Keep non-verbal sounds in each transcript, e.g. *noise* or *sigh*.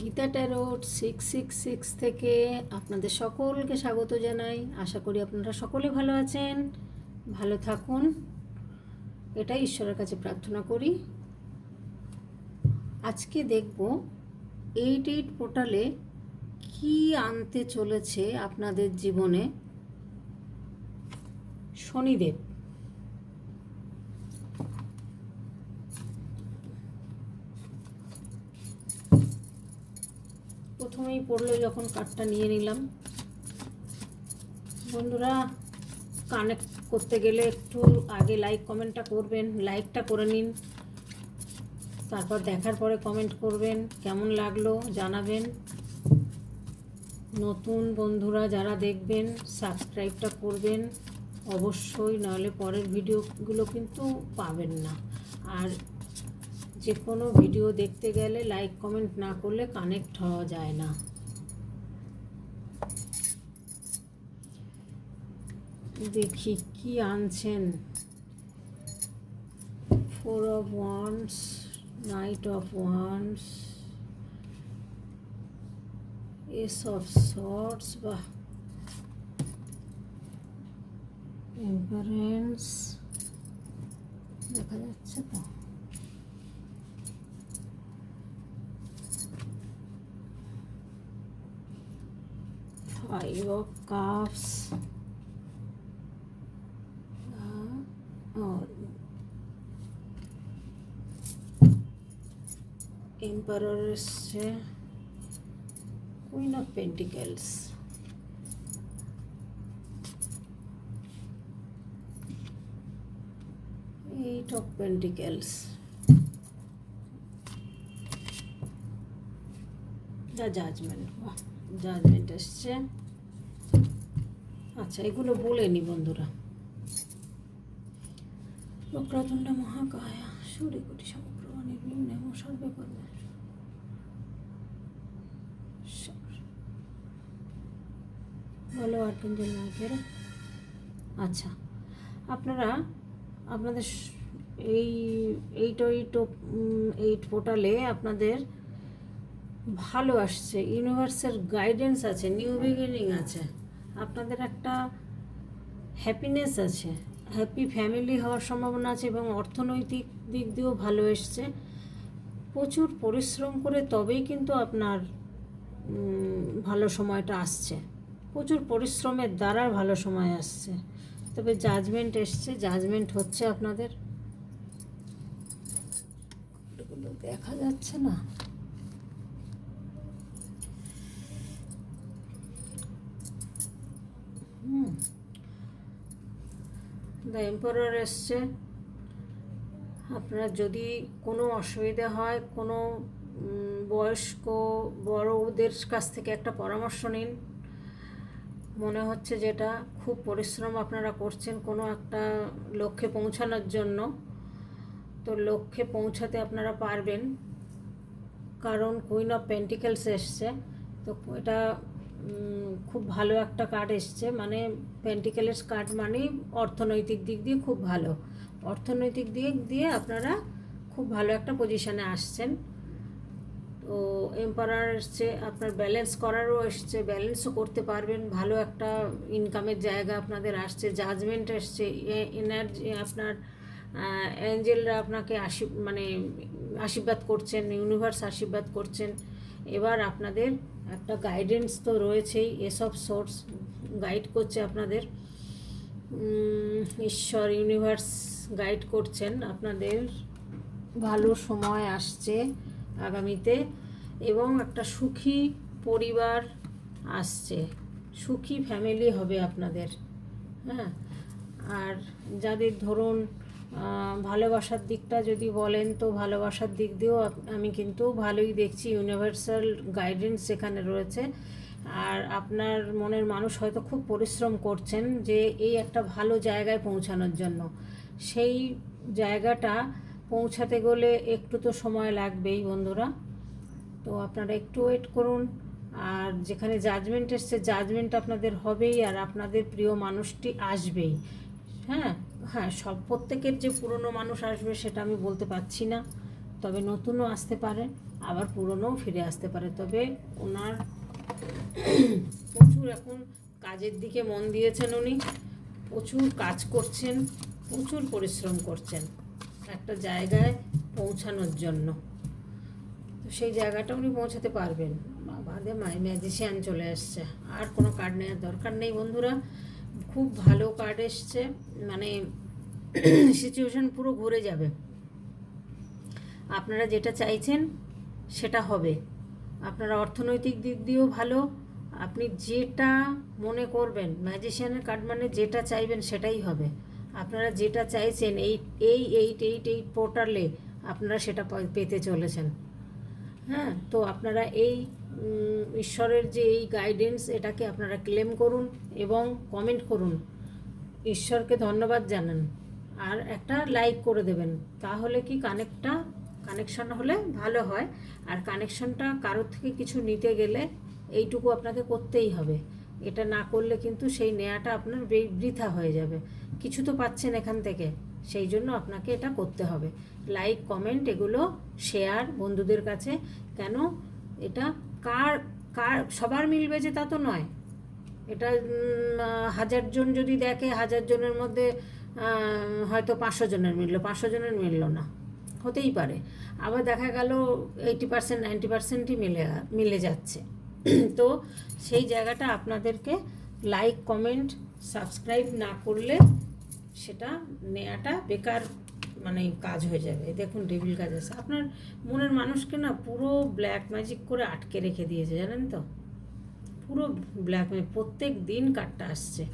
Gita tarot six six six থেকে আপনাদের সকলকে স্বাগত জানাই। আশা করি আপনারা সকলে ভালো আছেন। ভালো থাকুন। এটাই ঈশ্বরের কাছে প্রার্থনা করি। আজকে দেখব এইট এইট পোর্টালে কি আনতে চলেছে আপনাদের জীবনে শনিদেব। প্রথমেই পড়ল যখন কার্ডটা নিয়ে নিলাম। বন্ধুরা কানেক্ট করতে গেলে একটু আগে লাইক কমেন্টটা করবেন লাইকটা করে নিন। তারপর দেখার পরে কমেন্ট করবেন, কেমন লাগল জানাবেন। নতুন বন্ধুরা যারা দেখবেন সাবস্ক্রাইবটা করবেন, অবশ্যই, নাহলে পরের ভিডিওগুলো কিন্তু পাবেন না। আর যে কোনো ভিডিও দেখতে গেলে লাইক, কমেন্ট না করলে কানেক্ট হওয়া যায় না। দেখি কি আনছেন। Four of wands knight of wands ace of swords বা এম্পারেন্স দেখা যাচ্ছে তো। your calves uh, oh, emperors queen of pentacles eight of pentacles the judgment judgment છે আচ্ছা এগুলো বলে নি বন্ধুরা। বক্রতুণ্ড মহাকায়া সূর্যকোটি সমপ্রভা নির্বিঘ্নে সর্বে কর্মে বলো আর্কেঞ্জেল আচ্ছা আপনারা আপনাদের এই এইট এইট এইট পোর্টালে আপনাদের ভালো আসছে। ইউনিভার্সের গাইডেন্স আছে নিউ বিগিনিং আছে। আপনাদের একটা হ্যাপিনেস আছে হ্যাপি ফ্যামিলি হওয়ার সম্ভাবনা আছে এবং অর্থনৈতিক দিক দিয়েও ভালো এসছে। প্রচুর পরিশ্রম করে তবেই কিন্তু আপনার ভালো সময়টা আসছে। প্রচুর পরিশ্রমের দ্বারা ভালো সময় আসছে। তবে জাজমেন্ট এসছে জাজমেন্ট হচ্ছে আপনাদের। দেখা যাচ্ছে না। দ্য এম্পারার এসছে। আপনার যদি কোনো অসুবিধা হয়, কোনো বয়স্ক, বড়দের কাছ থেকে একটা পরামর্শ নিন। মনে হচ্ছে যেটা খুব পরিশ্রম আপনারা করছেন কোনো একটা লক্ষ্যে পৌঁছানোর জন্য। তো লক্ষ্যে পৌঁছাতে আপনারা পারবেন। কারণ কুইন অফ পেন্টিকেলস এসছে। তো এটা খুব ভালো একটা কার্ড এসছে। মানে পেন্টিকেলস কার্ড মানেই অর্থনৈতিক দিক দিয়ে খুব ভালো। অর্থনৈতিক দিক দিয়ে আপনারা খুব ভালো একটা পজিশানে আসছেন। তো এম্পারার এসছে আপনার ব্যালেন্স করারও এসছে ব্যালেন্সও করতে পারবেন। ভালো একটা ইনকামের জায়গা আপনাদের আসছে জাজমেন্ট এসছে। এনার্জি আপনার অ্যাঞ্জেলরা আপনাকে আশী মানে আশীর্বাদ করছেন ইউনিভার্স আশীর্বাদ করছেন। এবার আপনাদের একটা গাইডেন্স তো রয়েছেই, এসব সোর্স গাইড করছে আপনাদের। ঈশ্বর ইউনিভার্স গাইড করছেন আপনাদের। ভালো সময় আসছে আগামীতে এবং একটা সুখী পরিবার আসছে। সুখী ফ্যামিলি হবে আপনাদের হ্যাঁ। আর যাদের ধরুন ভালোবাসার দিকটা যদি বলেন তো ভালোবাসার দিক দিয়েও আমি কিন্তু ভালোই দেখছি ইউনিভার্সাল গাইডেন্স সেখানে রয়েছে। আর আপনার মনের মানুষ হয়তো খুব পরিশ্রম করছেন যে এই একটা ভালো জায়গায় পৌঁছানোর জন্য। সেই জায়গাটা পৌঁছাতে গেলে একটু তো সময় লাগবেই বন্ধুরা। তো আপনারা একটু ওয়েট করুন। আর যেখানে জাজমেন্ট এসছে জাজমেন্ট আপনাদের হবেই আর আপনাদের প্রিয় মানুষটি আসবেই। হ্যাঁ? হ্যাঁ সব প্রত্যেকের যে পুরনো মানুষ আসবে সেটা আমি বলতে পারছি না। তবে নতুনও আসতে পারে, আবার পুরনোও ফিরে আসতে পারে। তবে ওনার প্রচুর এখন কাজের দিকে মন দিয়েছেন উনি। প্রচুর কাজ করছেন, প্রচুর পরিশ্রম করছেন একটা জায়গায় পৌঁছানোর জন্য। তো সেই জায়গাটা উনি পৌঁছাতে পারবেন। বাদে মাই ম্যাজিশিয়ান চলে এসছে। আর কোনো কার্ড নেওয়ার দরকার নেই বন্ধুরা। খুব ভালো কার্ড এসছে মানে সিচুয়েশন পুরো ঘুরে যাবে। আপনারা যেটা চাইছেন, সেটা হবে। আপনারা অর্থনৈতিক দিক দিয়েও ভালো, আপনি যেটা মনে করবেন ম্যাজিশিয়ানের কার্ড মানে যেটা চাইবেন, সেটাই হবে। আপনারা যেটা চাইছেন, এই এই এইট এইট এইট পোর্টালে আপনারা সেটা পেতে চলেছেন। হ্যাঁ তো আপনারা এই ঈশ্বরের যে এই গাইডেন্স এটাকে আপনারা ক্লেম করুন এবং কমেন্ট করুন। ঈশ্বরকে ধন্যবাদ জানান। আর একটা লাইক করে দেবেন, তাহলে কি কানেক্টটা কানেকশন হলে ভালো হয়। আর কানেকশনটা কারোর থেকে কিছু নিতে গেলে এইটুকু আপনাকে করতেই হবে। এটা না করলে কিন্তু সেই নেয়াটা আপনার বৃথা হয়ে যাবে। কিছু তো পাচ্ছেন এখান থেকে, সেই জন্য আপনাকে এটা করতে হবে। লাইক কমেন্ট এগুলো শেয়ার বন্ধুদের কাছে। কেন? এটা কার কার, সবার মিলবে যে তা তো নয়। এটা হাজার জন যদি দেখে, হাজার জনের মধ্যে হয়তো পাঁচশো জনের মিললো, পাঁচশো জনের মিললো না। হতেই পারে। আবার দেখা গেল এইটি পার্সেন্ট নাইনটি পার্সেন্টই মিলে মিলে যাচ্ছে। *clears throat* তো সেই জায়গাটা আপনাদেরকে লাইক কমেন্ট সাবস্ক্রাইব না করলে সেটা নেওয়াটা বেকার মানে কাজ হয়ে যাবে। দেখুন ডেভিল কাজ আছে। আপনার মনের মানুষকে না পুরো ব্ল্যাক ম্যাজিক করে আটকে রেখে দিয়েছে, জানেন তো? পুরো ব্ল্যাক ম্যাজিক প্রত্যেক দিন কার্ডটা আসছে।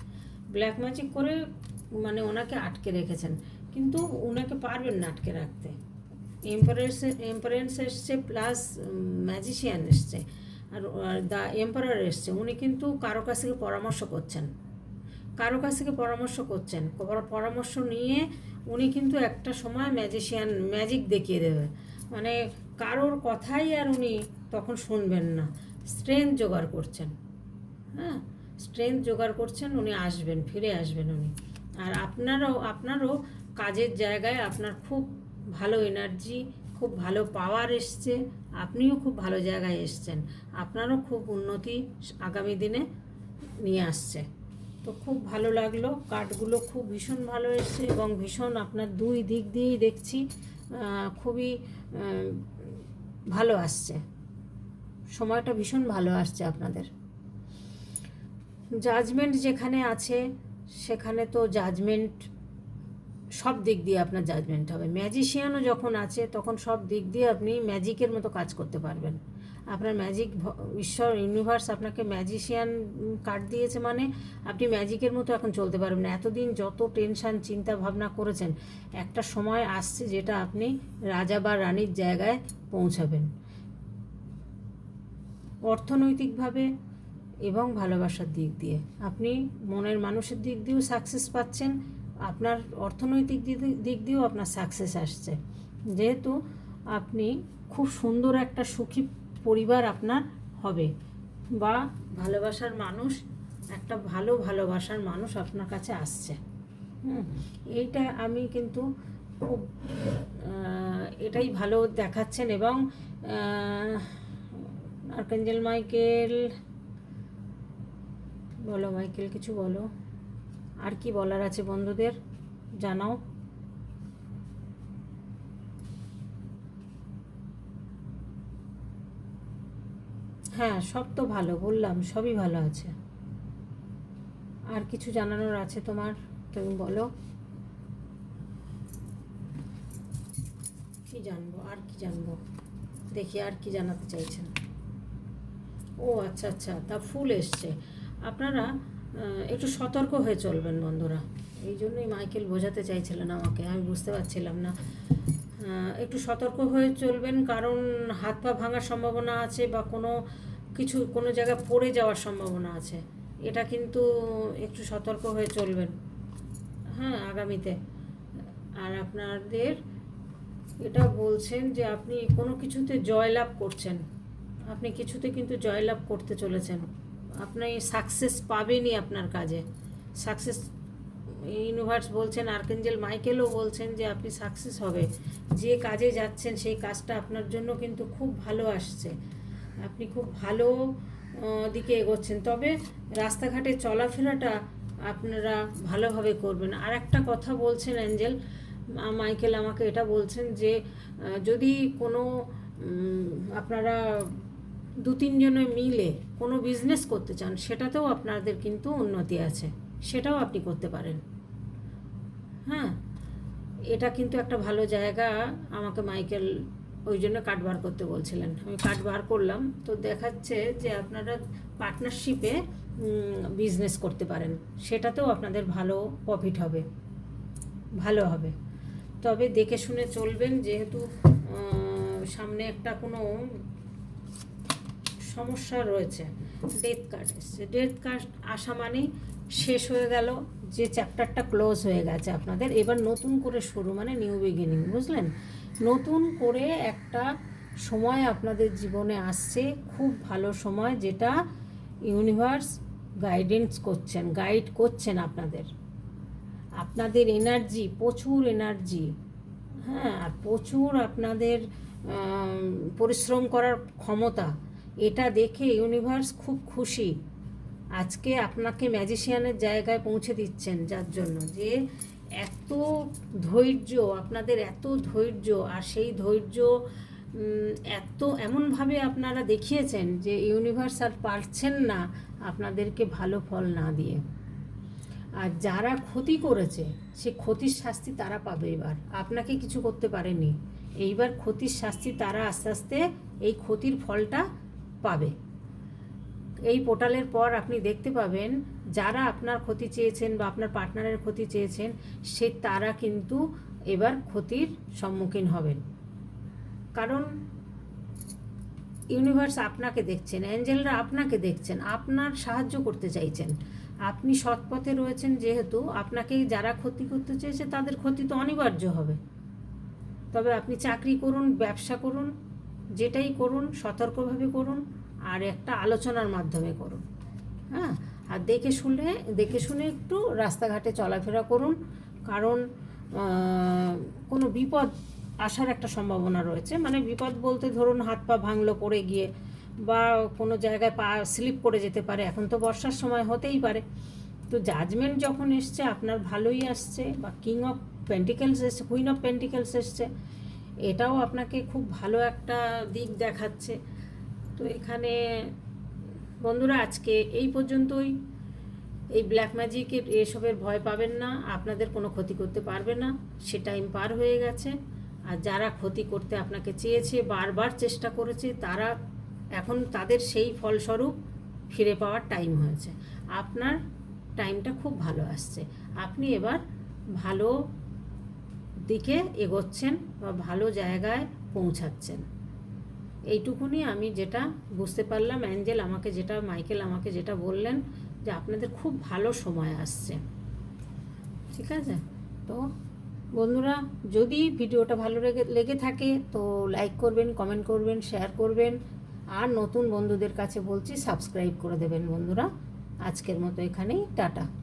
ব্ল্যাক ম্যাজিক করে মানে ওনাকে আটকে রেখেছেন। কিন্তু ওনাকে পারবেন না আটকে রাখতে। এম্পারেন্স এম্পারেন্স এসছে প্লাস ম্যাজিশিয়ান এসছে। আর দ্য এম্পারার এসছে। উনি কিন্তু কারও কাছ থেকে পরামর্শ করছেন। কারও কাছ থেকে পরামর্শ করছেন। পর- পরামর্শ নিয়ে উনি কিন্তু একটা সময় ম্যাজিশিয়ান ম্যাজিক দেখিয়ে দেবে। মানে কারোর কথাই আর উনি তখন শুনবেন না। স্ট্রেংথ জোগাড় করছেন। হ্যাঁ? স্ট্রেংথ জোগাড় করছেন, উনি আসবেন, ফিরে আসবেন উনি। আর আপনারও আপনারও কাজের জায়গায় আপনার খুব ভালো এনার্জি খুব ভালো পাওয়ার এসছে। আপনিও খুব ভালো জায়গায় এসছেন। আপনারও খুব উন্নতি আগামী দিনে নিয়ে আসছে। তো খুব ভালো লাগল। কাঠগুলো খুব ভীষণ ভালো এসছে এবং ভীষণ আপনার দুই দিক দিয়েই দেখছি খুবই ভালো আসছে। সময়টা ভীষণ ভালো আসছে আপনাদের। জাজমেন্ট যেখানে আছে, সেখানে তো জাজমেন্ট সব দিক দিয়ে আপনার জাজমেন্ট হবে। ম্যাজিশিয়ানও যখন আছে, তখন সব দিক দিয়ে আপনি ম্যাজিকের মতো কাজ করতে পারবেন। আপনার ম্যাজিক ঈশ্বর ইউনিভার্স আপনাকে ম্যাজিশিয়ান কার্ড দিয়েছে মানে আপনি ম্যাজিকের মতো এখন চলতে পারবেন না। এতদিন যত টেনশন চিন্তা ভাবনা করেছেন, একটা সময় আসছে যেটা আপনি রাজা বা রানীর জায়গায় পৌঁছাবেন। অর্থনৈতিকভাবে এবং ভালোবাসার দিক দিয়ে। আপনি মনের মানুষের দিক দিয়েও সাকসেস পাচ্ছেন, আপনার অর্থনৈতিক দিক দিয়েও আপনার সাকসেস আসছে। যেহেতু আপনি খুব সুন্দর একটা সুখী পরিবার আপনার হবে। বা ভালোবাসার মানুষ, একটা ভালো ভালোবাসার মানুষ আপনার কাছে আসছে। এইটা আমি কিন্তু খুব এটাই ভালো দেখাচ্ছেন এবং আর্কেঞ্জেল মাইকেল, বলো মাইকেল, কিছু বলো। আর কি বলার আছে বন্ধুদের? জানাও। হ্যাঁ সব তো ভালো, বললাম, সবই ভালো আছে। আর কিছু জানানোর আছে তোমার? তুমি বলো। কি জানব, আর কি জানব? দেখি আর কি জানাতে চাইছেন। ও আচ্ছা আচ্ছা তা ফুল এসছে। আপনারা একটু সতর্ক হয়ে চলবেন বন্ধুরা। এই জন্যই মাইকেল বোঝাতে চাইছিলেন আমাকে, আমি বুঝতে পারছিলাম না। একটু সতর্ক হয়ে চলবেন, কারণ হাত পা ভাঙার সম্ভাবনা আছে বা কোনো কিছু কোনো জায়গায় পড়ে যাওয়ার সম্ভাবনা আছে। এটা কিন্তু একটু সতর্ক হয়ে চলবেন। হ্যাঁ আগামীতে। আর আপনাদের এটা বলছেন যে আপনি কোনো কিছুতে জয়লাভ করছেন। আপনি কিছুতে কিন্তু জয়লাভ করতে চলেছেন। আপনি সাকসেস পাবেনই আপনার কাজে। সাকসেস ইউনিভার্স বলছেন আর্কেঞ্জেল মাইকেলও বলছেন যে আপনি সাকসেস হবে। যে কাজে যাচ্ছেন, সেই কাজটা আপনার জন্য কিন্তু খুব ভালো আসছে। আপনি খুব ভালো দিকে এগোচ্ছেন। তবে রাস্তাঘাটে চলাফেরাটা আপনারা ভালোভাবে করবেন। আর একটা কথা বলছেন অ্যাঞ্জেল মাইকেল আমাকে এটা বলছেন যে যদি কোনো আপনারা দু তিনজনে মিলে কোনো বিজনেস করতে চান, সেটাতেও আপনাদের কিন্তু উন্নতি আছে। সেটাও আপনি করতে পারেন। হ্যাঁ? এটা কিন্তু একটা ভালো জায়গা, আমাকে মাইকেল ওই জন্য কার্ড বার করতে বলছিলেন। আমি কার্ড বার করলাম, তো দেখাচ্ছে যে আপনারা পার্টনারশিপে বিজনেস করতে পারেন। সেটাতেও আপনাদের ভালো প্রফিট হবে, ভালো হবে। তবে দেখে শুনে চলবেন, যেহেতু সামনে একটা কোনো সমস্যা রয়েছে। ডেথ কার্ড এসছে। ডেথ কার্ড আসা মানেই শেষ হয়ে গেল, যে চ্যাপ্টারটা ক্লোজ হয়ে গেছে আপনাদের। এবার নতুন করে শুরু মানে নিউ বিগিনিং বুঝলেন? নতুন করে একটা সময় আপনাদের জীবনে আসছে, খুব ভালো সময় যেটা ইউনিভার্স গাইডেন্স করছেন গাইড করছেন আপনাদের। আপনাদের এনার্জি প্রচুর এনার্জি হ্যাঁ আর প্রচুর আপনাদের পরিশ্রম করার ক্ষমতা, এটা দেখে ইউনিভার্স খুব খুশি। আজকে আপনাকে ম্যাজিশিয়ানের জায়গায় পৌঁছে দিচ্ছেন যার জন্য যে এত ধৈর্য, আপনাদের এত ধৈর্য আর সেই ধৈর্য এত এমনভাবে আপনারা দেখিয়েছেন যে ইউনিভার্স আর পারছেন না আপনাদেরকে ভালো ফল না দিয়ে। আর যারা ক্ষতি করেছে, সে ক্ষতির শাস্তি তারা পাবে এবার। আপনাকে কিছু করতে পারেনি। এইবার ক্ষতির শাস্তি তারা আস্তে আস্তে এই ক্ষতির ফলটা পাবে। এই পোর্টালের পর আপনি দেখতে পাবেন যারা আপনার ক্ষতি চেয়েছেন বা আপনার পার্টনারের ক্ষতি চেয়েছেন, সে তারা কিন্তু এবার ক্ষতির সম্মুখীন হবেন। কারণ ইউনিভার্স আপনাকে দেখছেন, অ্যাঞ্জেলরা আপনাকে দেখছেন, আপনার সাহায্য করতে চাইছেন। আপনি সৎ পথে রয়েছেন যেহেতু, আপনাকে যারা ক্ষতি করতে চেয়েছে তাদের ক্ষতি তো অনিবার্য হবে। তবে আপনি চাকরি করুন, ব্যবসা করুন, যেটাই করুন, সতর্কভাবে করুন আর একটা আলোচনার মাধ্যমে করুন। হ্যাঁ? আর দেখে শুনে দেখে শুনে একটু রাস্তাঘাটে চলাফেরা করুন। কারণ কোনো বিপদ আসার একটা সম্ভাবনা রয়েছে। মানে বিপদ বলতে ধরুন হাত পা ভাঙলো পড়ে গিয়ে বা কোনো জায়গায় পা স্লিপ করে যেতে পারে। এখন তো বর্ষার সময় হতেই পারে। তো জাজমেন্ট যখন এসছে, আপনার ভালোই আসছে বা কিং অফ পেন্টিকেলস এসছে কুইন অফ পেন্টিকেলস এসছে, এটাও আপনাকে খুব ভালো একটা দিক দেখাচ্ছে। তো এখানে বন্ধুরা আজকে এই পর্যন্তই। এই ব্ল্যাক ম্যাজিকের এসবের ভয় পাবেন না, আপনাদের কোনো ক্ষতি করতে পারবে না, সে টাইম পার হয়ে গেছে। আর যারা ক্ষতি করতে আপনাকে চেয়েছে, বারবার চেষ্টা করেছে, তারা এখন তাদের সেই ফলস্বরূপ ফিরে পাওয়ার টাইম হয়েছে। আপনার টাইমটা খুব ভালো আসছে। আপনি এবার ভালো দিকে এগোচ্ছেন বা ভালো জায়গায় পৌঁছাচ্ছেন। এইটুকুনি আমি যেটা বুঝতে পারলাম, অ্যাঞ্জেল আমাকে যেটা, মাইকেল আমাকে যেটা বললেন যে আপনাদের খুব ভালো সময় আসছে। ঠিক আছে? তো বন্ধুরা, যদি ভিডিওটা ভালো লেগে লেগে থাকে তো লাইক করবেন, কমেন্ট করবেন, শেয়ার করবেন। আর নতুন বন্ধুদের কাছে বলছি, সাবস্ক্রাইব করে দেবেন বন্ধুরা। আজকের মতো এখানেই, টাটা।